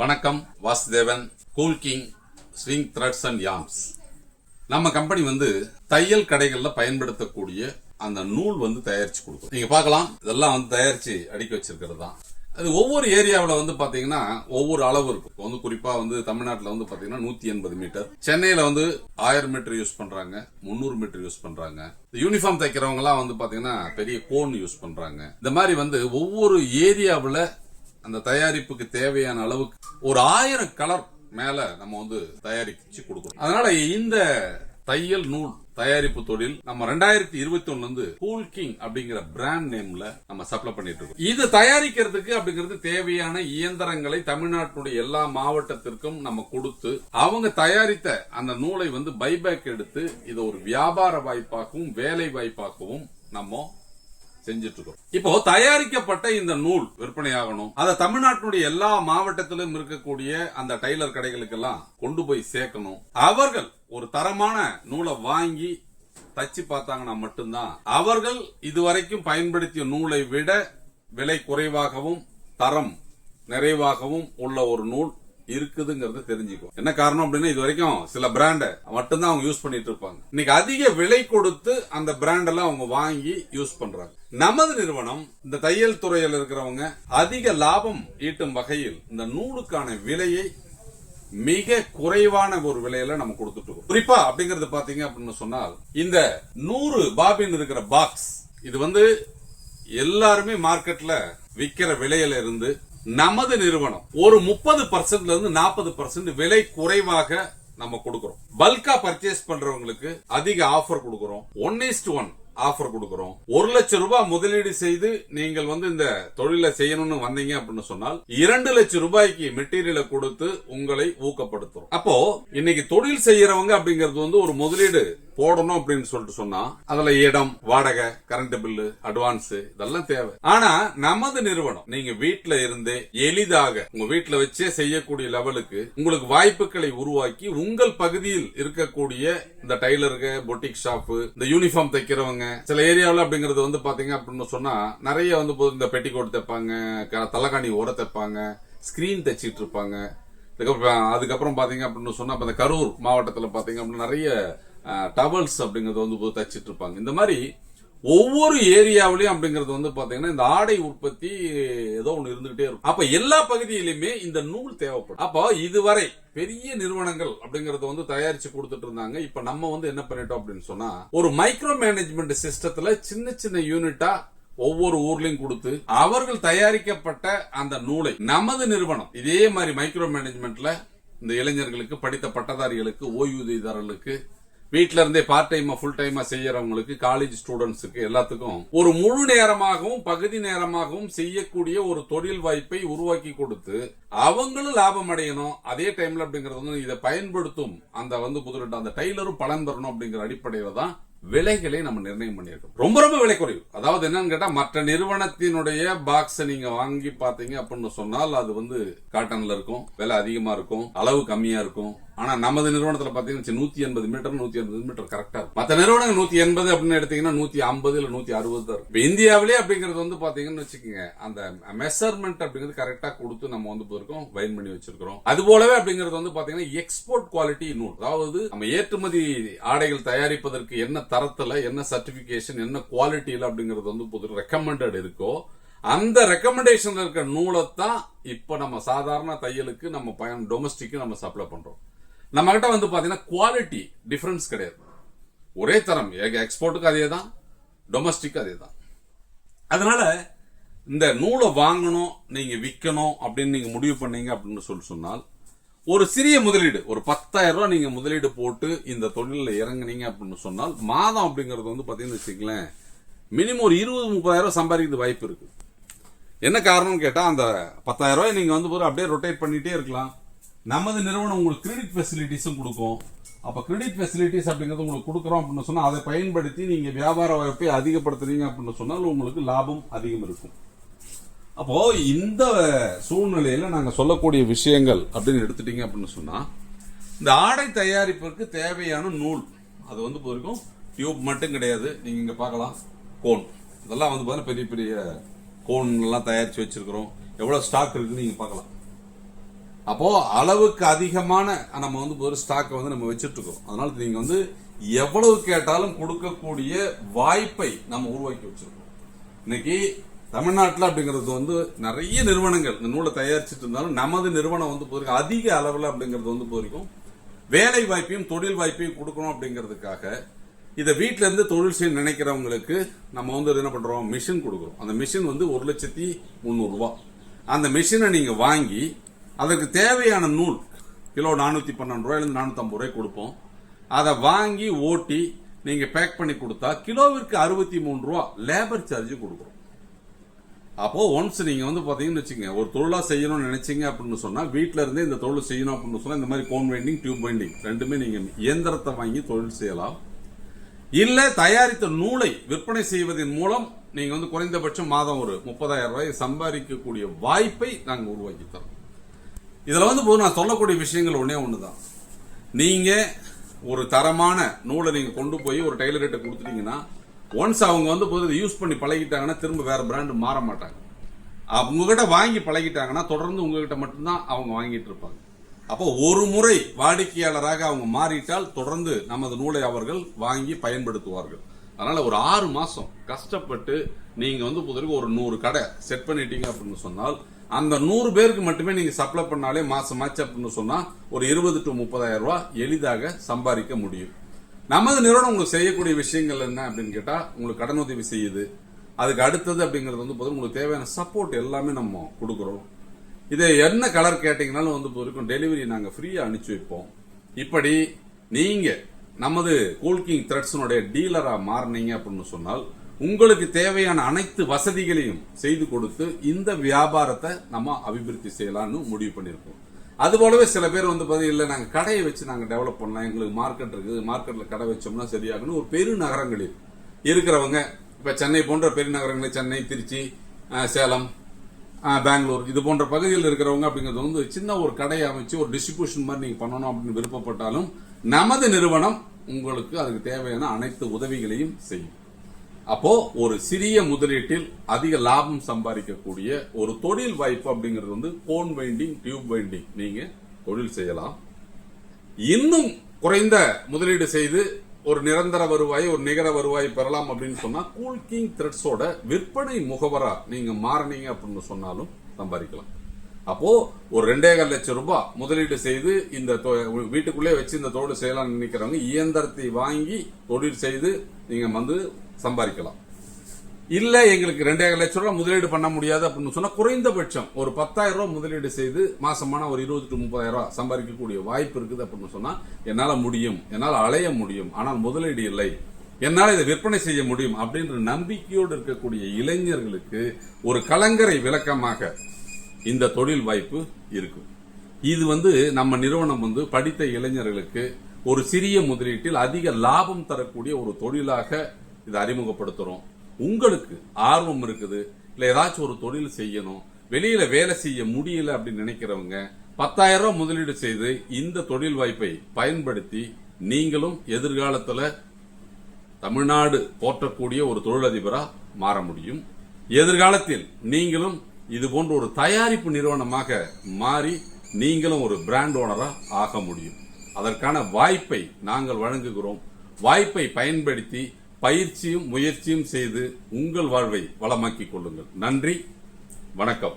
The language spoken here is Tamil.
வணக்கம் Vasudevan cool king swing threads and yarns நம்ம கம்பெனி வந்து தையல் கடைகளில் பயன்படுத்தக்கூடிய அந்த நூல் வந்து தயாரிச்சு கொடுக்கும். நீங்க பார்க்கலாம் இதெல்லாம் வந்து தயாரிச்சு அடுக்கி வச்சிருக்கிறது தான். அது ஒவ்வொரு ஏரியாவில் வந்து பார்த்தீங்கன்னா ஒவ்வொரு அளவு இருக்கும். இப்போ வந்து குறிப்பாக வந்து தமிழ்நாட்டில் வந்து பார்த்தீங்கன்னா நூத்தி எண்பது மீட்டர் சென்னையில் வந்து ஆயிரம் மீட்டர் யூஸ் பண்றாங்க முந்நூறு மீட்டர் யூஸ் பண்றாங்க. யூனிஃபார்ம் தைக்கிறவங்க எல்லாம் வந்து பார்த்தீங்கன்னா பெரிய கோன் யூஸ் பண்றாங்க. இந்த மாதிரி வந்து ஒவ்வொரு ஏரியாவில் அந்த தயாரிப்புக்கு தேவையான அளவுக்கு ஒரு ஆயிரம் கலர் மேல நம்ம வந்து தயாரிச்சு கொடுக்கணும். அதனால இந்த தையல் நூல் தயாரிப்பு தொழில் நம்ம ரெண்டாயிரத்தி இருபத்தி ஒண்ணுல இருந்து கூல் கிங் அப்படிங்கிற பிராண்ட் நேம்ல நம்ம சப்ளை பண்ணிட்டு இருக்கோம். இது தயாரிக்கிறதுக்கு அப்படிங்கிறது தேவையான இயந்திரங்களை தமிழ்நாட்டுடைய எல்லா மாவட்டத்திற்கும் நம்ம கொடுத்து அவங்க தயாரித்த அந்த நூலை வந்து பைபேக் எடுத்து இதை ஒரு வியாபார வாய்ப்பாகவும் வேலை வாய்ப்பாகவும் நம்ம செஞ்சுட்டு இருக்கோம் இப்போ தயாரிக்கப்பட்ட இந்த நூல் விற்பனையாகணும். அதை தமிழ்நாட்டினுடைய எல்லா மாவட்டத்திலும் இருக்கக்கூடிய அந்த டைலர் கடைகளுக்கெல்லாம் கொண்டு போய் சேர்க்கணும். அவர்கள் ஒரு தரமான நூலை வாங்கி தச்சு பார்த்தாங்கன்னா மட்டும்தான் அவர்கள் இதுவரைக்கும் பயன்படுத்திய நூலை விட விலை குறைவாகவும் தரம் நிறைவாகவும் உள்ள ஒரு நூல் இருக்குதுங்கிறது தெரிஞ்சுக்கும். என்ன காரணம் அப்படின்னா இது வரைக்கும் சில பிராண்ட மட்டும்தான் அவங்க யூஸ் பண்ணிட்டு இருப்பாங்க. இன்னைக்கு அதிக விலை கொடுத்து அந்த பிராண்ட் எல்லாம் அவங்க வாங்கி யூஸ் பண்றாங்க. நமது நிறுவனம் இந்த தையல் துறையில் இருக்கிறவங்க அதிக லாபம் ஈட்டும் வகையில் இந்த நூலுக்கான விலையை மிக குறைவான ஒரு விலையில நம்ம கொடுத்துட்டு இருக்கோம். குறிப்பா அப்படிங்கறது பாத்தீங்க அப்படின்னு சொன்னால் இந்த நூறு பாபின் இருக்கிற பாக்ஸ் இது வந்து எல்லாருமே மார்க்கெட்ல விக்கிற விலையில இருந்து நமது நிறுவனம் ஒரு முப்பது பர்சன்ட்ல இருந்து நாற்பது பர்சன்ட் விலை குறைவாக நம்ம கொடுக்கறோம். பல்கா பர்ச்சேஸ் பண்றவங்களுக்கு அதிக ஆஃபர் கொடுக்கறோம். ஒன் இஸ்ட் ஒன் ஆஃபர் கொடுக்கறோம். ஒரு லட்சம் ரூபாய் முதலீடு செய்து நீங்கள் வந்து இந்த தொழிலை செய்யணும்னு வந்தீங்க அப்படின்னு சொன்னால் இரண்டு லட்சம் ரூபாய்க்கு மெட்டீரியலை கொடுத்து உங்களை ஊக்கப்படுத்துறோம். அப்போ இன்னைக்கு தொழில் செய்யறவங்க அப்படிங்கிறது வந்து ஒரு முதலீடு போடணும் அப்படின்னு சொல்லிட்டு சொன்னா அதுல இடம் வாடகை கரண்ட் பில்லு அட்வான்ஸ் இதெல்லாம் தேவை. ஆனா நமது நிறுவனம் நீங்க வீட்டுல இருந்தே எளிதாக உங்க வீட்டுல வச்சே செய்யக்கூடிய லெவலுக்கு உங்களுக்கு வாய்ப்புகளை உருவாக்கி உங்கள் பகுதியில் இருக்கக்கூடிய இந்த டைலருங்க பொட்டிக் ஷாப் இந்த யூனிஃபார்ம் தைக்கிறவங்க சில ஏரியாவில் அப்படிங்கறது வந்து பாத்தீங்க அப்படின்னு சொன்னா நிறைய வந்து இந்த பெட்டிக்கோட் தைப்பாங்க க- ஓர தைப்பாங்க ஸ்கிரீன் தைச்சிட்டு இருப்பாங்க. அதுக்கப்புறம் அதுக்கப்புறம் பாத்தீங்க அப்படின்னு சொன்னா இந்த கரூர் மாவட்டத்துல பாத்தீங்க அப்படின்னா நிறைய டவல்ஸ் அப்படிங்கிறது வந்து தச்சிட்டு இருப்பாங்க இந்த மாதிரி ஒவ்வொரு ஏரியாவிலையும் அப்படிங்கிறது வந்து பாத்தீங்கன்னா இந்த ஆடை உற்பத்தி ஏதோ ஒன்று இருந்துகிட்டே இருக்கும். அப்ப எல்லா பகுதியிலுமே இந்த நூல் தேவைப்படும். அப்போ இதுவரை பெரிய நிறுவனங்கள் அப்படிங்கறத வந்து தயாரிச்சு கொடுத்துட்டு இருந்தாங்க இப்ப நம்ம வந்து என்ன பண்ணிட்டோம் அப்படின்னு சொன்னா ஒரு மைக்ரோ மேனேஜ்மெண்ட் சிஸ்டத்துல சின்ன சின்ன யூனிட்டா ஒவ்வொரு ஊர்லயும் கொடுத்து அவர்கள் தயாரிக்கப்பட்ட அந்த நூலை நமது நிறுவனம் இதே மாதிரி மைக்ரோ மேனேஜ்மெண்ட்ல இந்த இளைஞர்களுக்கு படித்த பட்டதாரிகளுக்கு ஓய்வூதியதாரர்களுக்கு வீட்டில இருந்தே பார்ட் டைமா ஃபுல் டைமா செய்யறவங்களுக்கு காலேஜ் ஸ்டூடெண்ட்ஸுக்கு எல்லாத்துக்கும் ஒரு முழு நேரமாகவும் பகுதி நேரமாகவும் செய்யக்கூடிய ஒரு தொழில் வாய்ப்பை உருவாக்கி கொடுத்து அவங்களும் லாபம் அடையணும். அதே டைம்ல அப்படிங்கறது வந்து இதை பயன்படுத்தும் அந்த வந்து புதுரட்ட அந்த டைலரும் பலன் பெறணும் அப்படிங்கிற அடிப்படையில தான் விலைகளை நம்ம நிர்ணயம் பண்ணியிருக்கோம். ரொம்ப ரொம்ப விலை குறைவு அதாவது என்னன்னு கேட்டா மற்ற நிறுவனத்தினுடைய பாக்ஸ் நீங்க வாங்கி பாத்தீங்க அப்படின்னு சொன்னால் அது வந்து காட்டன்ல இருக்கும் விலை அதிகமா இருக்கும் அளவு கம்மியா இருக்கும். ஆனா நமது நிறுவனத்துல பாத்தீங்கன்னா நூத்தி எண்பது மீட்டர் நூத்தி எண்பது மீட்டர் கரெக்டா இருக்கும். மற்ற நிறுவனங்கள் நூத்தி எண்பது அப்படின்னு எடுத்தீங்கன்னா நூத்தி ஐம்பது இல்ல நூத்தி அறுபது தான் இருக்கும். இந்தியாவிலே அப்படிங்கிறது வந்து பாத்தீங்கன்னு வச்சுக்கோங்க அந்த மெஷர்மெண்ட் அப்படிங்கிறது கரெக்டா கொடுத்து நம்ம வந்து போயிருக்கோம் வைன் பண்ணி வச்சிருக்கிறோம். அது போலவே அப்படிங்கிறது வந்து பாத்தீங்கன்னா எக்ஸ்போர்ட் குவாலிட்டி நூல். அதாவது நம்ம ஏற்றுமதி ஆடைகள் தயாரிப்பதற்கு என்ன தரத்துல என்ன சர்டிபிகேஷன் என்ன குவாலிட்டியில அப்படிங்கிறது வந்து பொது ரெக்கமெண்டட் இருக்கோ அந்த ரெக்கமெண்டேஷன்ல இருக்க நூலை தான் இப்ப நம்ம சாதாரண தையலுக்கு நம்ம பயன் டொமஸ்டிக்கு நம்ம சப்ளை பண்றோம். நம்ம கிட்ட வந்து பாத்தீங்கன்னா குவாலிட்டி டிஃபரன்ஸ் கிடையாது. ஒரே தரம் எக்ஸ்போர்ட்டுக்கு அதே தான் டொமஸ்டிக்கு அதே தான் அதனால இந்த நூலை வாங்கணும் நீங்க விற்கணும் அப்படின்னு நீங்க முடிவு பண்ணீங்க அப்படின்னு சொல்லி சொன்னால் ஒரு சிறிய முதலீடு ஒரு பத்தாயிரம் ரூபா நீங்க முதலீடு போட்டு இந்த தொழிலில் இறங்குனீங்க அப்படின்னு சொன்னால் மாதம் அப்படிங்கிறது வந்து பாத்தீங்கன்னு வச்சுக்கலேன் மினிமம் ஒரு இருபது முப்பதாயிரம் ரூபாய் சம்பாதிக்கிறது வாய்ப்பு இருக்கு. என்ன காரணம்னு கேட்டா அந்த பத்தாயிரம் ரூபாய் நீங்க வந்து ஒரு அப்படியே ரொட்டேட் பண்ணிட்டே இருக்கலாம். நமது நிறுவனம் உங்களுக்கு கிரெடிட் ஃபெசிலிட்டிஸும் கொடுக்கும். அப்ப கிரெடிட் ஃபெசிலிட்டிஸ் அப்படிங்கிறது உங்களுக்கு கொடுக்குறோம் அப்படின்னு சொன்னா அதை பயன்படுத்தி நீங்க வியாபார வாய்ப்பை அதிகப்படுத்துறீங்க அப்படின்னு சொன்னால் உங்களுக்கு லாபம் அதிகம் இருக்கும். அப்போ இந்த சூழ்நிலையில நாங்க சொல்லக்கூடிய விஷயங்கள் அப்படின்னு எடுத்துட்டீங்க அப்படின்னு சொன்னா இந்த ஆடை தயாரிப்பிற்கு தேவையான நூல் அது வந்து போயிருக்கும். டியூப் மட்டும் கிடையாது. நீங்க இங்க பார்க்கலாம். கோன். இதெல்லாம் வந்து பார்த்தீங்கன்னா பெரிய பெரிய கோன் எல்லாம் தயாரிச்சு வச்சிருக்கிறோம். எவ்வளவு ஸ்டாக் இருக்குன்னு நீங்க பார்க்கலாம். அப்போ அளவுக்கு அதிகமான நம்ம வந்து ஒரு ஸ்டாக்கை வந்து நம்ம வச்சுட்டு இருக்கோம். அதனால நீங்க வந்து எவ்வளவு கேட்டாலும் கொடுக்கக்கூடிய வாய்ப்பை நம்ம உருவாக்கி வச்சிருக்கோம். இன்னைக்கு தமிழ்நாட்டில் அப்படிங்கிறது வந்து நிறைய நிறுவனங்கள் இந்த நூலை தயாரிச்சுட்டு இருந்தாலும் நமது நிறுவனம் வந்து பொறுக்கும் அதிக அளவில் அப்படிங்கிறது வந்து போயிருக்கும் வேலை வாய்ப்பையும் தொழில் வாய்ப்பையும் கொடுக்கணும் அப்படிங்கிறதுக்காக இதை வீட்டிலேருந்து இருந்து தொழில் செய்ய நினைக்கிறவங்களுக்கு நம்ம வந்து என்ன பண்ணுறோம் மிஷின் கொடுக்குறோம். அந்த மிஷின் வந்து ஒரு லட்சத்தி முந்நூறுரூவா அந்த மிஷினை நீங்கள் வாங்கி அதற்கு தேவையான நூல் கிலோ நானூற்றி பன்னெண்டு ரூபாயிலேருந்து நானூற்றம்பது ரூபாய் கொடுப்போம். அதை வாங்கி ஓட்டி நீங்கள் பேக் பண்ணி கொடுத்தா கிலோவிற்கு அறுபத்தி மூணு ரூபா லேபர் சார்ஜ் கொடுக்குறோம். அப்போது ஒன்ஸ் நீங்கள் வந்து பார்த்தீங்கன்னு வச்சுங்க ஒரு தொழிலாக செய்யணும்னு நினைச்சிங்க அப்படின்னு சொன்னால் வீட்டில் இருந்தே இந்த தொழில் செய்யணும் அப்படின்னு சொன்னால் இந்த மாதிரி கோன் வைண்டிங் டியூப் வைண்டிங் ரெண்டுமே நீங்கள் இயந்திரத்தை வாங்கி தொழில் செய்யலாம். இல்லை தயாரித்த நூலை விற்பனை செய்வதன் மூலம் நீங்கள் வந்து குறைந்தபட்சம் மாதம் ஒரு முப்பதாயிரம் ரூபாய் சம்பாதிக்கக்கூடிய வாய்ப்பை நாங்கள் உருவாக்கி தரோம். இதில் வந்து போது நான் சொல்லக்கூடிய விஷயங்கள் ஒன்றே ஒன்று தான் நீங்கள் ஒரு தரமான நூலை நீங்கள் கொண்டு போய் ஒரு டெய்லர்கிட்ட கொடுத்துட்டீங்கன்னா ஒன்ஸ் அவங்க வந்து போது யூஸ் பண்ணி பழகிட்டாங்கன்னா திரும்ப வேற பிராண்டு மாற மாட்டாங்க. உங்ககிட்ட வாங்கி பழகிட்டாங்கன்னா தொடர்ந்து உங்ககிட்ட மட்டும்தான் அவங்க வாங்கிட்டு இருப்பாங்க. அப்போ ஒரு முறை வாடிக்கையாளராக அவங்க மாறிட்டால் தொடர்ந்து நமது நூலை அவர்கள் வாங்கி பயன்படுத்துவார்கள். அதனால ஒரு ஆறு மாசம் கஷ்டப்பட்டு நீங்க வந்து புதருக்கு ஒரு நூறு கடை செட் பண்ணிட்டீங்க அப்படின்னு சொன்னால் அந்த நூறு பேருக்கு மட்டுமே நீங்க சப்ளை பண்ணாலே மாசம் மாச்சு அப்படின்னு சொன்னா ஒரு இருபது டு முப்பதாயிரம் ரூபாய் எளிதாக சம்பாதிக்க முடியும். நமது நிறுவனம் உங்களுக்கு செய்யக்கூடிய விஷயங்கள் என்ன அப்படின்னு கேட்டால் உங்களுக்கு கடன் உதவி செய்யுது. அதுக்கு அடுத்தது அப்படிங்கிறது வந்து பார்த்தீங்கன்னா உங்களுக்கு தேவையான சப்போர்ட் எல்லாமே நம்ம கொடுக்குறோம். இதை என்ன கலர் கேட்டிங்கனாலும் வந்து வரைக்கும் டெலிவரி நாங்கள் ஃப்ரீயாக அனுப்பிச்சு வைப்போம். இப்படி நீங்கள் நமது கூல்கிங் த்ரெட்ஸினுடைய டீலராக மாறினீங்க அப்படின்னு சொன்னால் உங்களுக்கு தேவையான அனைத்து வசதிகளையும் செய்து கொடுத்து இந்த வியாபாரத்தை நம்ம அபிவிருத்தி செய்யலாம்னு முடிவு பண்ணியிருக்கோம். அது போலவே சில பேர் வந்து பார்த்தீங்கன்னா இல்லை நாங்கள் கடையை வச்சு நாங்கள் டெவலப் பண்ணலாம். எங்களுக்கு மார்க்கெட் இருக்குது. மார்க்கெட்டில் கடை வச்சோம்னா சரியாகணும் ஒரு பெரு நகரங்களில் இருக்கிறவங்க இப்போ சென்னை போன்ற பெரிய நகரங்களில் சென்னை திருச்சி சேலம் பெங்களூர் இது போன்ற பகுதியில் இருக்கிறவங்க அப்படிங்கிறது வந்து சின்ன ஒரு கடையை அமைச்சு ஒரு டிஸ்ட்ரிபியூஷன் மாதிரி நீங்கள் பண்ணணும் அப்படின்னு விருப்பப்பட்டாலும் நமது நிறுவனம் உங்களுக்கு அதுக்கு தேவையான அனைத்து உதவிகளையும் செய்யும். அப்போ ஒரு சிறிய முதலீட்டில் அதிக லாபம் சம்பாதிக்கக்கூடிய ஒரு தொழில் வாய்ப்பு அப்படிங்கிறது வந்து கோன் வைண்டிங் டியூப் வைண்டிங் நீங்க தொழில் செய்யலாம். இன்னும் குறைந்த முதலீடு செய்து ஒரு நிரந்தர வருவாய் ஒரு நிகர வருவாய் பெறலாம் அப்படின்னு சொன்னா கூல் கிங் த்ரெட்ஸோட விற்பனை முகவரா நீங்க மாறினீங்க அப்படின்னு சொன்னாலும் சம்பாதிக்கலாம். அப்போ ஒரு ரெண்டே கால் லட்சம் ரூபாய் முதலீடு செய்து இந்த தொ- வீட்டுக்குள்ளே வச்சு இந்த தொழில் செய்யலாம்னு நினைக்கிறவங்க இயந்திரத்தை வாங்கி தொழில் செய்து நீங்க வந்து சம்பாதிக்கலாம். இல்ல எங்களுக்கு ரெண்டாயிரம் லட்சம் ரூபாய் முதலீடு பண்ண முடியாது அப்படின்னு சொன்னா குறைந்தபட்சம் ஒரு பத்தாயிரம் ரூபாய் முதலீடு செய்து மாசமான ஒரு இருபது டு முப்பதாயிரம் ரூபாய் சம்பாதிக்கக்கூடிய வாய்ப்பு இருக்குது அப்படின்னு சொன்னா என்னால முடியும் என்னால் அலைய முடியும் ஆனால் முதலீடு இல்லை. என்னால் இதை விற்பனை செய்ய முடியும் அப்படின்ற நம்பிக்கையோடு இருக்கக்கூடிய இளைஞர்களுக்கு ஒரு கலங்கரை விளக்கமாக இந்த தொழில் வாய்ப்பு இருக்கும். இது வந்து நம்ம நிறுவனம் வந்து படித்த இளைஞர்களுக்கு ஒரு சிறிய முதலீட்டில் அதிக லாபம் தரக்கூடிய ஒரு தொழிலாக இதை அறிமுகப்படுத்துகிறோம் உங்களுக்கு ஆர்வம் இருக்குது இல்லை ஏதாச்சும் ஒரு தொழில் செய்யணும் வெளியில் வேலை செய்ய முடியல அப்படின்னு நினைக்கிறவங்க பத்தாயிரம் ரூபாய் முதலீடு செய்து இந்த தொழில் வாய்ப்பை பயன்படுத்தி நீங்களும் எதிர்காலத்தில் தமிழ்நாடு போற்றக்கூடிய ஒரு தொழிலதிபராக மாற முடியும். எதிர்காலத்தில் நீங்களும் இது போன்ற ஒரு தயாரிப்பு நிறுவனமாக மாறி நீங்களும் ஒரு பிராண்ட் ஓனராக ஆக முடியும். அதற்கான வாய்ப்பை நாங்கள் வழங்குகிறோம். வாய்ப்பை பயன்படுத்தி பயிற்சியும் முயற்சியும் செய்து உங்கள் வாழ்வை வளமாக்கிக் கொள்ளுங்கள். நன்றி. வணக்கம்.